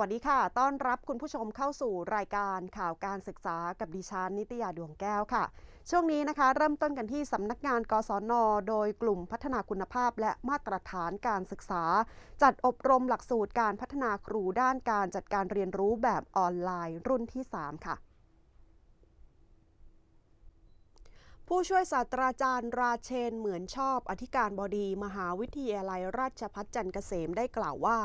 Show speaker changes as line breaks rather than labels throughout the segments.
วัสดีค่ะ ต้อนรับคุณผู้ชมเข้าสู่รายการข่าวการศึกษากับดิฉันนิตยาดวงแก้วค่ะ ช่วงนี้นะคะ เริ่มต้นกันที่สำนักงานกศน โดยกลุ่มพัฒนาคุณภาพและมาตรฐานการศึกษา จัดอบรมหลักสูตรการพัฒนาครูด้านการจัดการเรียนรู้แบบออนไลน์รุ่นที่ 3 ค่ะ ผู้ช่วยศาสตราจารย์ราเชนเหมือนชอบ อธิการบดีมหาวิทยาลัยราชภัฏจันเกษมได้กล่าวว่า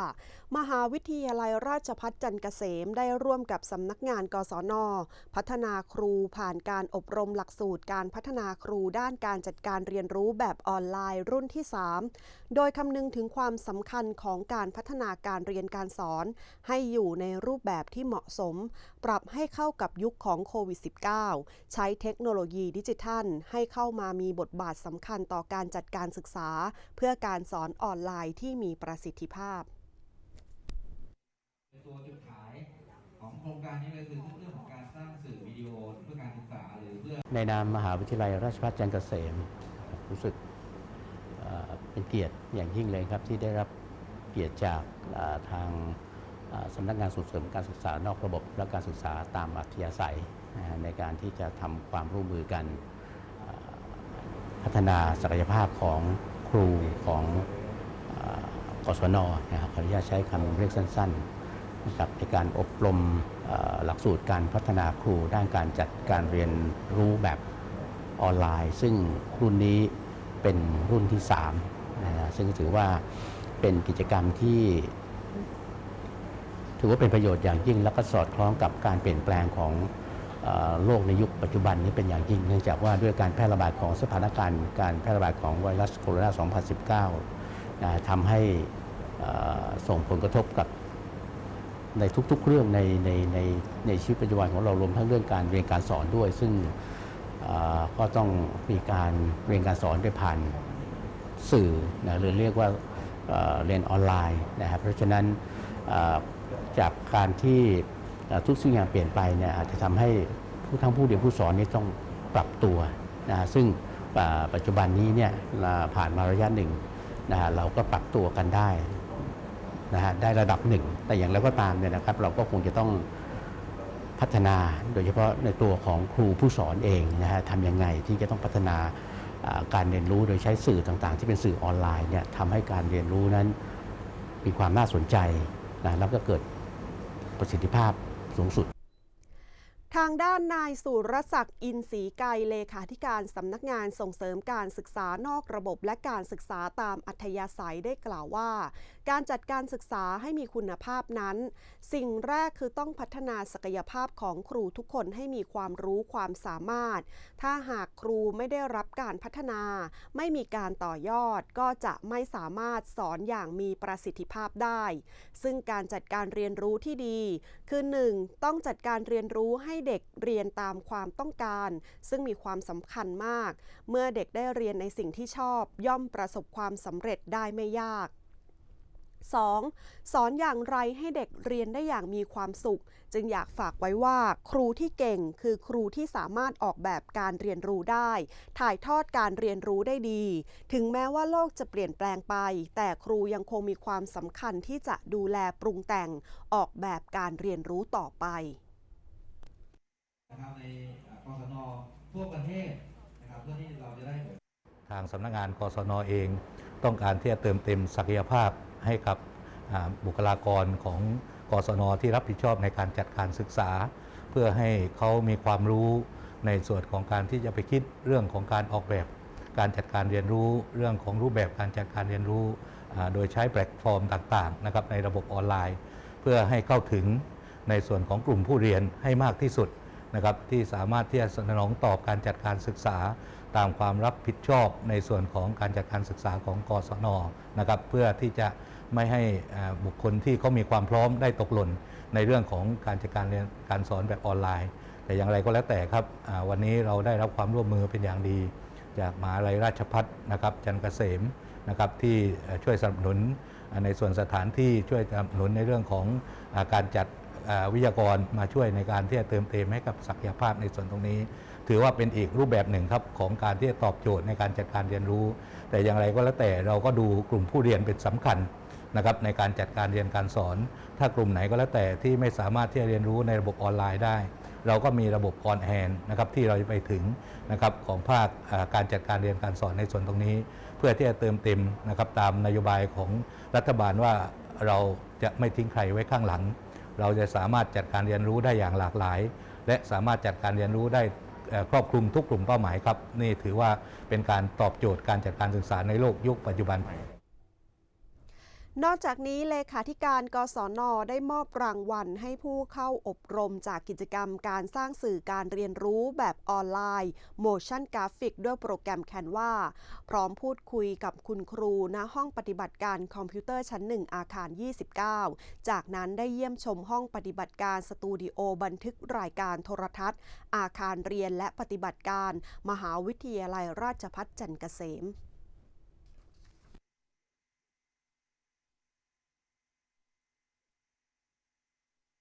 มหาวิทยาลัยราชภัฏจันเกษมได้ร่วมกับสำนักงานกศน พัฒนาครูผ่านการอบรมหลักสูตรการพัฒนาครูด้านการจัดการเรียนรู้แบบออนไลน์รุ่นที่ 3 โดยคำนึงถึงความสำคัญของการพัฒนาการเรียนการสอน ให้อยู่ในรูปแบบที่เหมาะสม ปรับให้เข้ากับยุคของโควิด -19 ใช้เทคโนโลยีดิจิทัลให้เข้ามามีบทบาทสำคัญต่อการจัดการศึกษา เพื่อการสอนออนไลน์ที่มีประสิทธิภาพ
ในตัวจุดขายของโครงการนี้เลยคือเรื่องของการสร้างสื่อวิดีโอเพื่อการศึกษาหรือเพื่อ
ในนามมหาวิทยาลัยราชภัฏจันทร์เกษมรู้สึกเอ่อเป็นเกียรติอย่างยิ่งเลยครับที่ได้รับเกียรติจากเอ่อทางเอ่อสำนักงานส่งเสริมการศึกษานอกระบบและการศึกษาตามอัธยาศัยนะฮะในการที่จะทำความร่วมมือกันเอ่อ พัฒนาศักยภาพของครูของกศนนะครับขออนุญาตใช้คำเรียกสั้นๆนะครับในการอบรมหลักสูตรการพัฒนาครูด้านการจัดการเรียนรู้แบบออนไลน์ ซึ่งรุ่นนี้เป็นรุ่นที่3นะซึ่งถือว่าเป็นกิจกรรมที่ถือว่าเป็นประโยชน์อย่างยิ่งแล้วก็สอดคล้องกับการเปลี่ยนแปลงของ โลกในยุคปัจจุบันนี้เป็นอย่างยิ่ง เนื่องจากว่าด้วยการแพร่ระบาดของสถานการณ์การแพร่ระบาดของไวรัสโคโรนา 2019นะทำให้ส่งผลกระทบกับในทุกๆเรื่องในในในในชีวิตปัจจุบันของเรารวมทั้งเรื่องการเรียนการสอนด้วย ซึ่งก็ต้องมีการเรียนการสอนโดยผ่านสื่อนะหรือเรียกว่าเรียนออนไลน์นะครับเพราะฉะนั้นจากการที่ ทุกสิ่งอย่างเปลี่ยนไปเนี่ยอาจจะทำให้ผู้ทั้งผู้เรียนผู้สอนนี่ต้องปรับตัวนะซึ่งปัจจุบันนี้เนี่ยผ่านมาระยะหนึ่งนะฮะเราก็ปรับตัวกันได้นะฮะได้ระดับหนึ่ง แต่อย่างไรก็ตามเนี่ยนะครับ เราก็คงจะต้องพัฒนาโดยเฉพาะในตัวของครูผู้สอนเองนะฮะทำยังไงที่จะต้องพัฒนาอ่าการเรียนรู้โดยใช้สื่อต่างๆ ที่เป็นสื่อออนไลน์เนี่ยทำให้การเรียนรู้นั้นมีความน่าสนใจนะแล้วก็เกิดประสิทธิภาพ สูงสุด
ทางด้านนายสุรศักดิ์อินศรีไกรเลขาธิการสำนักงานส่งเสริมการศึกษานอกระบบและการศึกษาตามอัธยาศัยได้กล่าวว่า การจัดการศึกษาให้มีคุณภาพนั้น สิ่งแรกคือต้องพัฒนาศักยภาพของครูทุกคนให้มีความรู้ความสามารถ ถ้าหากครูไม่ได้รับการพัฒนา ไม่มีการต่อยอดก็จะไม่สามารถสอนอย่างมีประสิทธิภาพได้ ซึ่งการจัดการเรียนรู้ที่ดี คือ 1. ต้องจัดการเรียนรู้ให้เด็กเรียนตามความต้องการ ซึ่งมีความสำคัญมาก เมื่อเด็กได้เรียนในสิ่งที่ชอบ ย่อมประสบความสำเร็จได้ไม่ยาก 2. สอนอย่างไรให้เด็กเรียนได้อย่างมีความสุข จึงอยากฝากไว้ว่า ครูที่เก่งคือครูที่สามารถออกแบบการเรียนรู้ได้ ถ่ายทอดการเรียนรู้ได้ดี ถึงแม้ว่าโลกจะเปลี่ยนแปลงไป แต่ครูยังคงมีความสำคัญที่จะดูแลปรุงแต่งออกแบบการเรียนรู้ต่อไป
นะครับในกศนทั่วประเทศนะครับเพื่อที่เราจะได้
ทางสำนักงานกศนเอง ต้องการที่จะเติมเต็มศักยภาพให้กับบุคลากรของกศนที่รับผิดชอบในการจัดการศึกษา เพื่อให้เขามีความรู้ในส่วนของการที่จะไปคิดเรื่องของการออกแบบ การจัดการเรียนรู้เรื่องของรูปแบบการจัดการเรียนรู้ โดยใช้แพลตฟอร์มต่างๆนะครับในระบบออนไลน์ เพื่อให้เข้าถึงในส่วนของกลุ่มผู้เรียนให้มากที่สุด นะครับที่สามารถที่จะสนองตอบการจัดการศึกษา ตามความรับผิดชอบในส่วนของการจัดการศึกษาของกศนนะครับเพื่อที่จะไม่ให้บุคคลที่เขามีความพร้อมได้ตกหล่นในเรื่องของการจัดการเรียนการสอนแบบออนไลน์ แต่อย่างไรก็แล้วแต่ครับวันนี้เราได้รับความร่วมมือเป็นอย่างดี จากมหาลัยราชพัฒนะครับจันทร์เกษมนะครับที่ช่วยสนับสนุนในส่วนสถานที่ช่วยสนับสนุนในเรื่องของการจัด วิทยากรมาช่วยในการที่จะเติมเต็มให้กับศักยภาพในส่วนตรงนี้ ถือว่าเป็นอีกรูปแบบหนึ่งครับของการที่จะตอบโจทย์ในการจัดการเรียนรู้ แต่อย่างไรก็แล้วแต่เราก็ดูกลุ่มผู้เรียนเป็นสำคัญนะครับในการจัดการเรียนการสอน ถ้ากลุ่มไหนก็แล้วแต่ที่ไม่สามารถที่จะเรียนรู้ในระบบออนไลน์ได้ เราก็มีระบบออนแฮนนะครับที่เราจะไปถึงนะครับของภาคการจัดการเรียนการสอนในส่วนตรงนี้ เพื่อที่จะเติมเต็มนะครับตามนโยบายของรัฐบาลว่าเราจะไม่ทิ้งใครไว้ข้างหลัง เราจะสามารถจัดการเรียนรู้ได้อย่างหลากหลาย และสามารถจัดการเรียนรู้ได้ครอบคลุมทุกกลุ่มเป้าหมายครับ นี่ถือว่าเป็นการตอบโจทย์การจัดการศึกษาในโลกยุคปัจจุบัน
นอกจากนี้เลขาธิการกศนได้มอบรางวัลให้ผู้เข้าอบรมจากกิจกรรมการสร้างสื่อการเรียนรู้แบบออนไลน์ Motion Graphic ด้วยโปรแกรม Canva พร้อมพูดคุยกับคุณครูณห้องปฏิบัติการคอมพิวเตอร์ชั้น 1 อาคาร 29 จากนั้นได้เยี่ยมชมห้องปฏิบัติการสตูดิโอบันทึกรายการโทรทัศน์ อาคารเรียนและปฏิบัติการ มหาวิทยาลัยราชภัฏจันทร์เกษม